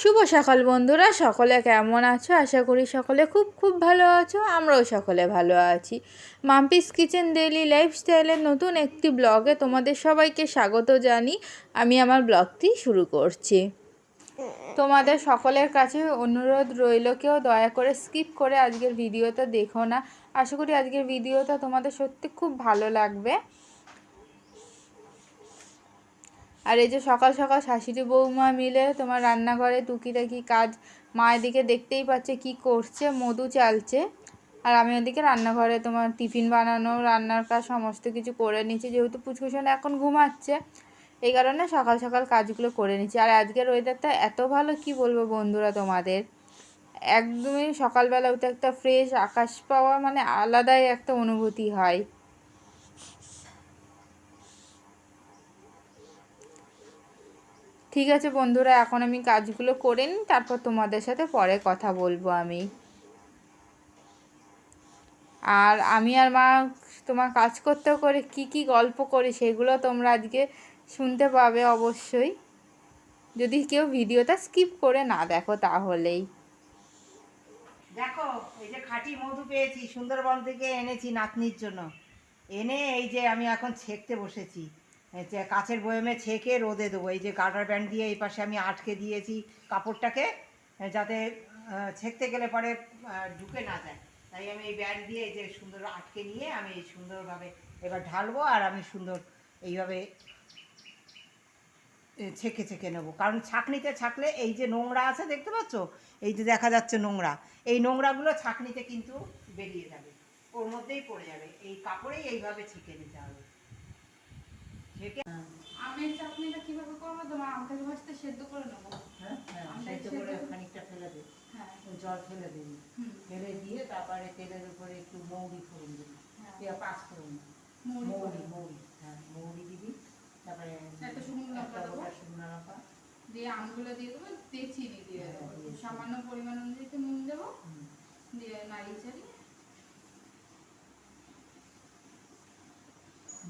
শুভ সকাল বন্ধুরা, সকলে কেমন আছো? আশা করি সকলে খুব খুব ভালো আছো, আমরাও সকলে ভালো আছি। মাম্পিস কিচেন ডেইলি লাইফস্টাইলের নতুন একটি ব্লগে তোমাদের সবাইকে স্বাগত জানি। আমি আমার ব্লগটি শুরু করছি। তোমাদের সকলের কাছে অনুরোধ রইল, কেউ দয়া করে স্কিপ করে আজকের ভিডিওটা দেখো না। আশা করি আজকের ভিডিওটা তোমাদের সত্যি খুব ভালো লাগবে। আর এই যে সকাল সকাল শাশুড়ি বৌমা মিলে তোমার রান্নাঘরে টুকি টুকিটাকি কাজ মায়ের দিকে দেখতেই পাচ্ছে কি করছে, মধু চালছে। আর আমি ওদিকে রান্নাঘরে তোমার টিফিন বানানো, রান্নার কাজ সমস্ত কিছু করে নিচ্ছি, যেহেতু পুচকুশন এখন ঘুমাচ্ছে, এই কারণে সকাল সকাল কাজগুলো করে নিচ্ছি। আর আজকের ওয়েদারটা এত ভালো, কি বলব বন্ধুরা তোমাদের? একদমই সকালবেলা উঠে একটা ফ্রেশ আকাশ পাওয়া মানে আলাদাই একটা অনুভূতি হয়। ঠিক আছে বন্ধুরা, এখন আমি কাজগুলো করে নিই, তারপর তোমাদের সাথে পরে কথা বলব আমি। আর আমি আর মা, তোমার কাজ করতেও করে কি কি গল্প করি সেগুলো তোমরা আজকে শুনতে পাবে অবশ্যই। যদি কেউ ভিডিওটা স্কিপ করে না দেখো তাহলেই। দেখো, এই যে খাঁটি মধু পেয়েছি, সুন্দরবন থেকে এনেছি নাতনির জন্য। এনে এই যে আমি এখন ছেঁকতে বসেছি। কাছের বয়মে ছেঁকে রোদে দেবো। এই যে গার্ডার ব্যান্ড দিয়ে এই পাশে আমি আটকে দিয়েছি কাপড়টাকে যাতে ছেঁকতে গেলে পরে ঢুকে না যায়। তাই আমি এই ব্যান্ড দিয়ে এই যে সুন্দর আটকে নিয়ে আমি এই সুন্দরভাবে এবার ঢালবো আর আমি সুন্দর এইভাবে ছেঁকে ছেঁকে নেব। কারণ ছাঁকনিতে ছাকলে এই যে নোংরা আছে, দেখতে পাচ্ছ? এই যে দেখা যাচ্ছে নোংরা। এই নোংরাগুলো ছাঁকনিতে কিন্তু বেরিয়ে যাবে। ওর মধ্যেই পড়ে যাবে। এই কাপড়েই এইভাবে ছেঁকে নিতে হবে। আমের চাটনিটা কীভাবে করব? তোমার আমটা ভাজতে সেদ্ধ করে নেব। হ্যাঁ সেদ্ধ করে খানিকটা ফেলে দে। জল ফেলে দিবি ফেলে দিয়ে তারপরে তেলের উপরে একটু মৌরি ফোড়ন দিবি। হ্যাঁ। পাঁচ ফোড়ন। মৌরি মৌরি হ্যাঁ মৌরি দিবি। তারপরে একটা শুকনো লঙ্কা দেবো। শুকনো লঙ্কা। দিয়ে আমগুলো দিয়ে দেবো দিয়ে চিনি দিয়ে দেবো। হ্যাঁ, সামান্য পরিমাণ অনুযায়ী নুন দেবো। দিয়ে নাড়িয়ে চাড়িয়ে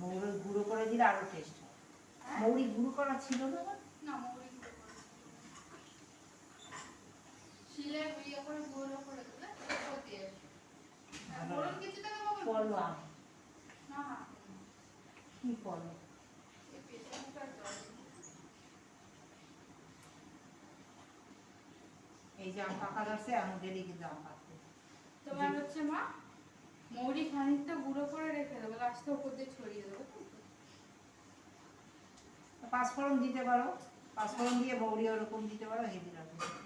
মৌরি গুঁড়ো করে দিলে আরও টেস্ট হয়। মৌরি গুঁড়ো করা ছিল না? না মৌরি গুঁড়ো করে। শিলে ইয়ে করে গুঁড়ো করে দিলে না কি ফল এই যে আম পাকা এমন ডেলি কিন্তু আম তোমার হচ্ছে মা? মৌরি খানিকটা গুঁড়ো করে রেখে দেবো লাস্টে উপর দিয়ে ছড়িয়ে দেবো পাঁচফোড়ন দিতে পারো, পাঁচফোড়ন দিয়ে মৌরি ওরকম দিতে পারো, হেভি লাগবে।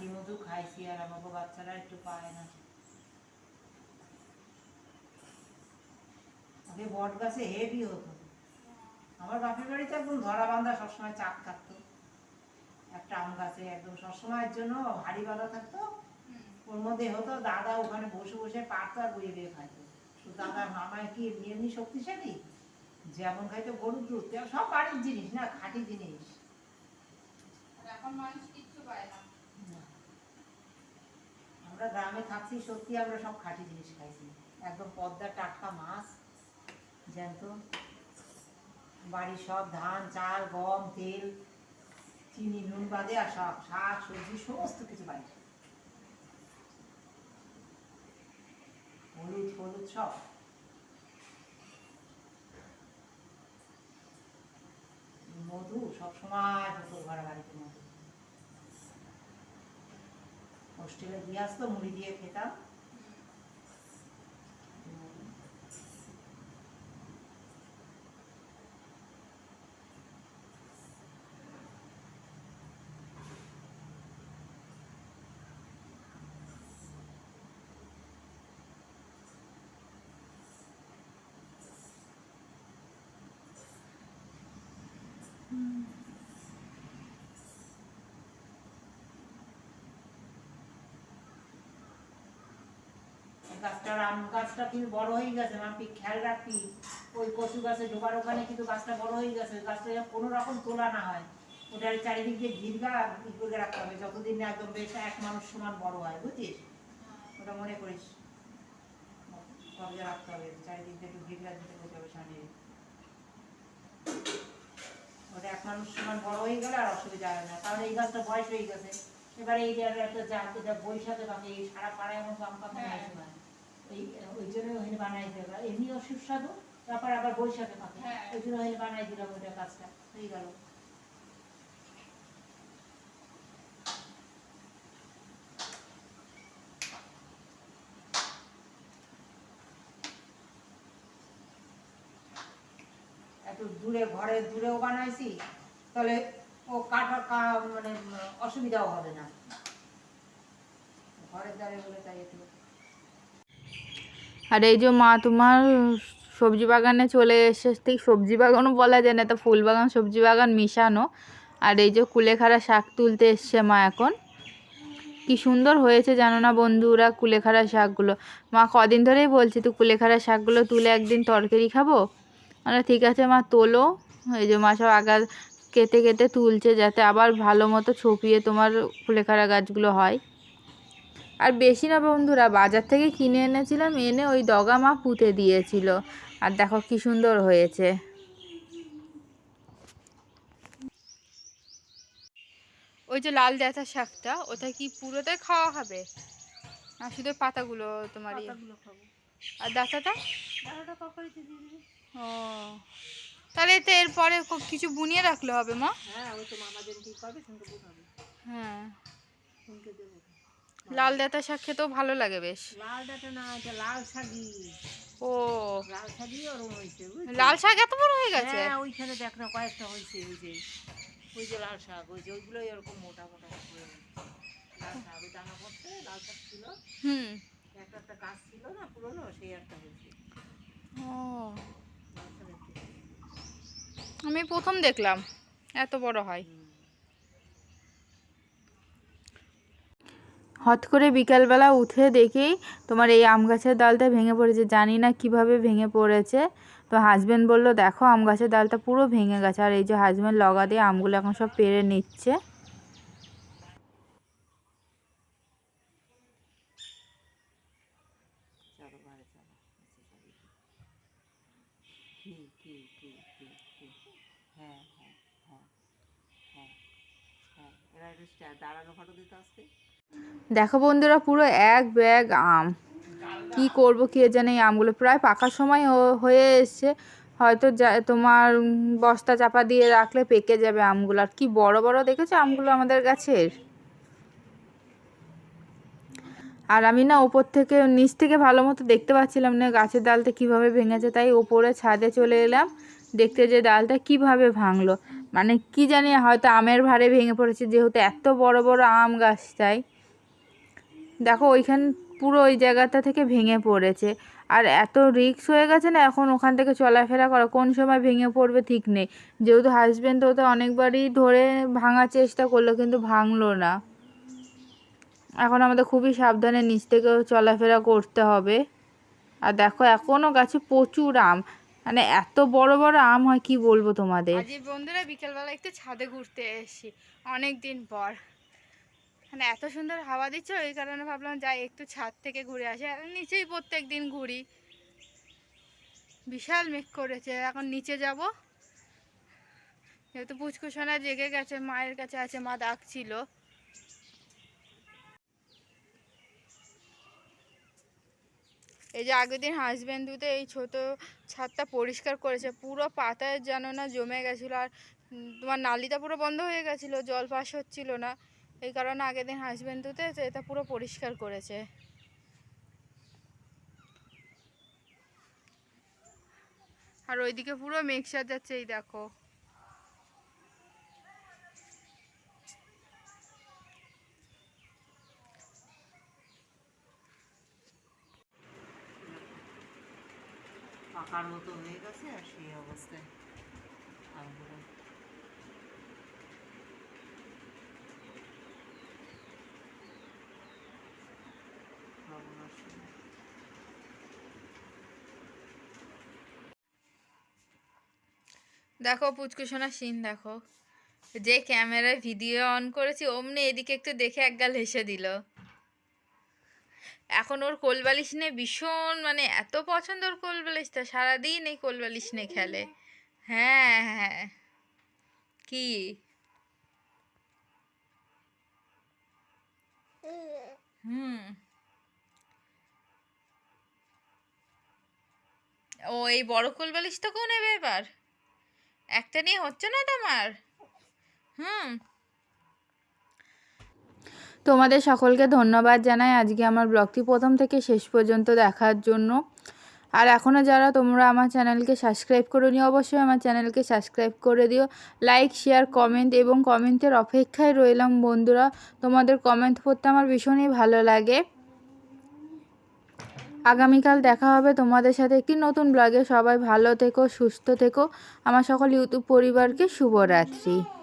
খাঁটি মধু খাইছি আর আমাকে বাচ্চারা একটু পায় না। আগে বট গাছে হেভি হতো। আমার বাপের বাড়িতে একদম ধরা বান্ধা সবসময় চাক থাকতো। একটা আম গাছে একদম সবসময়ের জন্য হাড়ি বাঁধা থাকতো। ওর মধ্যে হতো দাদা ওখানে বসে বসে পারতো আর বইয়ে বইয়ে খাইতো দাদার মামায় কি এমনি এমনি শক্তিশালী? যেমন খাইতো গরুর দুধ সব বাড়ির জিনিস না, খাঁটি জিনিস। এখন মানুষ কিচ্ছু পায় না। আমরা গ্রামে থাকছি, সত্যি আমরা সব খাঁটি জিনিস খাইছি। একদম পদ্মা, টাটকা মাছ, জ্যান্ত। বাড়ির সব ধান, চাল, গম, তেল, চিনি, নুন বাদে আর সব শাক, সবজি, সমস্ত কিছু বাড়ি। হলুদ হলুদ সব। মধু, সবসময় হতো ঘরে বাড়িতে মধু। হোস্টেলে দিয়ে আসতো মুড়ি দিয়ে খেতাম Mm-hmm. গাছটার আম গাছটা কিন্তু বড় হয়ে গেছে মাপি খেয়াল রাখবি। ওই কচু গাছে ঢোকার ওখানে কিন্তু গাছটা বড় হয়ে গেছে গাছটা যেন কোনো রকম তোলা না হয়। ওটার চারিদিক দিয়ে ঘিরগা ই করে রাখতে হবে যতদিন না একদম বেশ এক মানুষ সমান বড় হয় বুঝছিস? ওটা মনে করিস। কবজা রাখতে হবে চারিদিক দিয়ে একটু ঘিরগা দিতে হবে সামনে। ওটা এক মানুষ সমান বড় হয়ে গেলে আর অসুবিধা হয় না কারণ এই গাছটা বয়স হয়ে গেছে। এবারে এই যে একটা এটা বৈশাখে পাকে এই সারা পাড়ায় মতো আম পাকে না এই ওই জন্য ওখানে বানাই এমনিও সুস্বাদু তারপর আবার বৈশাখে পাকে হ্যাঁ। ওই জন্য ওখানে বানাই দিলাম ওইটা গাছটা হয়ে গেল। একটু দূরে ঘরে দূরেও বানাইছি তাহলে ও কাটা কা- মানে অসুবিধাও হবে না। ঘরের দ্বারে বলে তাই একটু আর এই যে মা, তোমার সবজি বাগানে চলে এসে ঠিক সবজি বাগানও বলা যায় না, তো ফুল বাগান, সবজি বাগান মিশানো। আর এই যে কুলেখাড়া শাক তুলতে এসছে মা এখন। কি সুন্দর হয়েছে জানো না বন্ধুরা কুলেখাড়া শাকগুলো। মা, কদিন ধরেই বলছি তো কুলেখাড়া শাকগুলো তুলে একদিন তরকারি খাব? মানে ঠিক আছে মা, তোলো। এই যে মা সব আগা কেটে কেটে তুলছে যাতে আবার ভালো মতো ছপিয়ে তোমার কুলেখাড়া গাছগুলো হয়। আর বেশি না বন্ধুরা বাজার থেকে কিনে এনেছিলাম এনে ওই দগা মা পুঁতে দিয়েছিল। আর দেখো কি সুন্দর হয়েছে। ওই যে লাল ডাঁটা শাকটা ওটা কি পুরোটাই খাওয়া হবে? না শুধু পাতাগুলো তোমার ইয়ে? আর ডাঁটাটা? ও। তাহলে তো এরপরে কিছু বুনিয়ে রাখলে হবে মা? হ্যাঁ হ্যাঁ। লাল ডাঁটা শাক খেতেও ভালো লাগে বেশ। লাল ডাটা না এটা লাল শাগি ও। লাল শাগি ওরকম হয়েছে? লাল শাক এত বড় হয়ে গেছে? হ্যাঁ ওইখানে দেখ না কয়েকটা হয়েছে ওই যে ওই যে লাল শাক ওই যে ওইগুলোই এরকম মোটা মোটা হয়ে গেছে। লাল শাক ওই দানা পড়ছে লাল শাক ছিল। হুম। একটা একটা গাছ ছিল না পুরনো সেই একটা হয়েছে। ও। আমি প্রথম দেখলাম এত বড় হয় হুম। হট করে বিকালবেলা উঠে দেখেই তোমার এই আম গাছের ডালটা ভেঙে পড়েছে। জানি না কীভাবে ভেঙে পড়েছে। তো হাজব্যান্ড বলল, দেখো, আম গাছের ডালটা পুরো ভেঙে গেছে। আর এই যে হাজব্যান্ড লগা দিয়ে আমগুলো এখন সব পেরে নিচ্ছে। হ্যাঁ হ্যাঁ হ্যাঁ দাঁড়ানো ফটো দিতে আসতে দেখো বন্ধুরা, পুরো এক ব্যাগ আম। কি করব কে জানে, এই আমগুলো প্রায় পাকার সময় হয়ে এসছে। হয়তো যা- তোমার বস্তা চাপা দিয়ে রাখলে পেকে যাবে আমগুলো। আর কি বড় বড় দেখেছ আমগুলো আমাদের গাছের? আর আমি না ওপর থেকে, নিচ থেকে ভালো মতো দেখতে পাচ্ছিলাম না গাছের ডালটা কীভাবে ভেঙেছে, তাই ওপরে ছাদে চলে এলাম। দেখতে যে ডালটা কীভাবে ভাঙলো। মানে কি জানি, হয়তো আমের ভারে ভেঙে পড়েছে, যেহেতু এত বড় বড় আম গাছটায় দেখো ওইখান পুরো ওই জায়গাটা থেকে ভেঙে পড়েছে। আর এত রিক্স হয়ে গেছে না, এখন ওখান থেকে চলাফেরা করা, কোন সময় ভেঙে পড়বে ঠিক নেই। যেহেতু হাজবেন্ড ওটা অনেকবারই ধরে ভাঙার চেষ্টা করল, কিন্তু ভাঙলো না। এখন আমাদের খুবই সাবধানে নিচ থেকেও চলাফেরা করতে হবে। আর দেখো এখনও গাছে প্রচুর আম। মানে এত বড় বড় আম হয়, কি বলব তোমাদের? বন্ধুরা বিকেলবেলা একটু ছাদে ঘুরতে এসেছি অনেক দিন পর। মানে এত সুন্দর হাওয়া দিচ্ছে, ওই কারণে ভাবলাম যাই, একটু ছাদ থেকে ঘুরে আসি। আর নিচেই প্রত্যেক দিন ঘুরি। বিশাল মেঘ করেছে, এখন নিচে যাব। যেহেতু পুচকুসোনা জেগে গেছে, মায়ের কাছে আছে, মা ডাকছিল। এই যে আগের দিন হাজব্যান্ড দুতে এই ছোট ছাদটা পরিষ্কার করেছে, পুরো পাতায় যেন না জমে গেছিল। আর তোমার নালিটা পুরো বন্ধ হয়ে গেছিল, জল পাস হচ্ছিল না। এই কারণে আগের দিন হাজব্যান্ড দুতে এটা পুরো পরিষ্কার করেছে। আর ওইদিকে পুরো মেঘ সাজাচ্ছে এই দেখো। পাকার মতো হয়ে গেছে আর সেই অবস্থায় দেখো পুচকুসোনা সিন দেখো। যে ক্যামেরায় ভিডিও অন করেছি, অমনি এদিকে একটু দেখে একগাল হেসে দিল। এখন ওর কোলবালিশ নিয়ে ভীষণ মানে এত পছন্দ ওর কোলবালিশটা, সারাদিন এই কোলবালিশ নিয়ে খেলে। হ্যাঁ হ্যাঁ। কি? হুম। ও, এই বড় কোলবালিশটাকেও নেবে এবার? একটা নিয়ে হচ্ছে না তোমার? হুম। তোমাদের সকলকে ধন্যবাদ জানাই। আজকে আমার ব্লগটি প্রথম থেকে শেষ পর্যন্ত দেখার জন্য। আর এখনও যারা তোমরা আমার চ্যানেলকে সাবস্ক্রাইব করে নিও অবশ্যই আমার চ্যানেলকে সাবস্ক্রাইব করে দিও। লাইক, শেয়ার, কমেন্ট এবং কমেন্টের অপেক্ষায় রইলাম বন্ধুরা। তোমাদের কমেন্ট পড়তে আমার ভীষণই ভালো লাগে। আগামীকাল দেখা হবে তোমাদের সাথে একটি নতুন ব্লগে সবাই ভালো থেকো, সুস্থ থেকো। আমার সকল ইউটিউব পরিবারকে শুভরাত্রি।